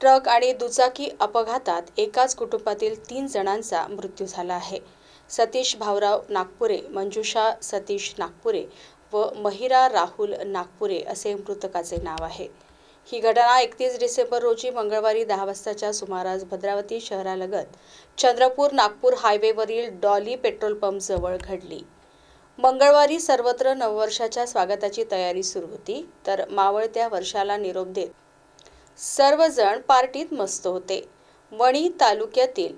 Truck आणि दुचाकी अपघातात एकाच कुटुंबातील तीन जणांचा मृत्यू झाला आहे. सतीश भाऊराव नागपुरे मंजुषा सतीश नागपुरे व महिरा राहुल नागपुरे असे मृतकाचे नाव आहे. ही घटना एकतीस डिसेंबर रोजी मंगळवारी दहा वाजताच्या सुमारास भद्रावती शहरालगत चंद्रपूर नागपूर हायवेवरील डॉली पेट्रोल पंपजवळ घडली. मंगळवारी सर्वत्र नववर्षाच्या स्वागताची तयारी सुरू होती तर मावळत्या वर्षाला निरोप देत सर्वजण पार्टीत मस्त होते. वणी तालुक्यातील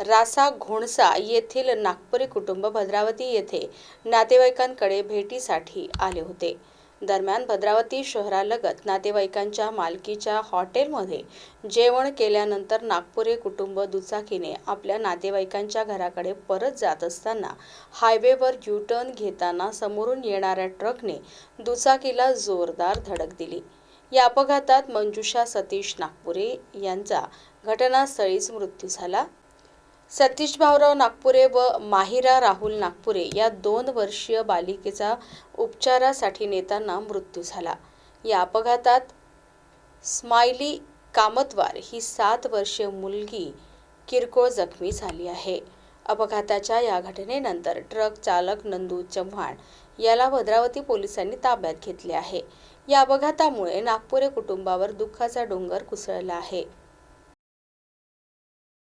रासा घोणसा येथील नागपुरी कुटुंब भद्रावती येथे नातेवाईकांकडे भेटीसाठी आले होते. दरम्यान भद्रावती शहरालगत नातेवाईकांच्या मालकीच्या हॉटेलमध्ये जेवण केल्यानंतर नागपुरे कुटुंब दुचाकीने आपल्या नातेवाईकांच्या घराकडे परत जात असताना हायवेवर यू टर्न घेताना समोरून येणाऱ्या ट्रकने दुचाकीला जोरदार धडक दिली. या अपघातात मंजुषा सतीश नागपुरे यांचा घटनास्थळीच मृत्यू झाला. सतीश भाऊराव नागपुरे व माहिरा राहुल नागपुरे या दोन वर्षीय बालिकेचा उपचारासाठी नेताना मृत्यू झाला. या अपघातात स्माइली कामतवार ही सात वर्षीय मुलगी किरकोळ जखमी झाली आहे. अपघाताच्या या घटनेनंतर ट्रक चालक नंदू चव्हाण याला भद्रावती पोलिसांनी ताब्यात घेतले आहे. या अपघातामुळे नागपुरे कुटुंबावर दुःखाचा डोंगर कोसळला आहे.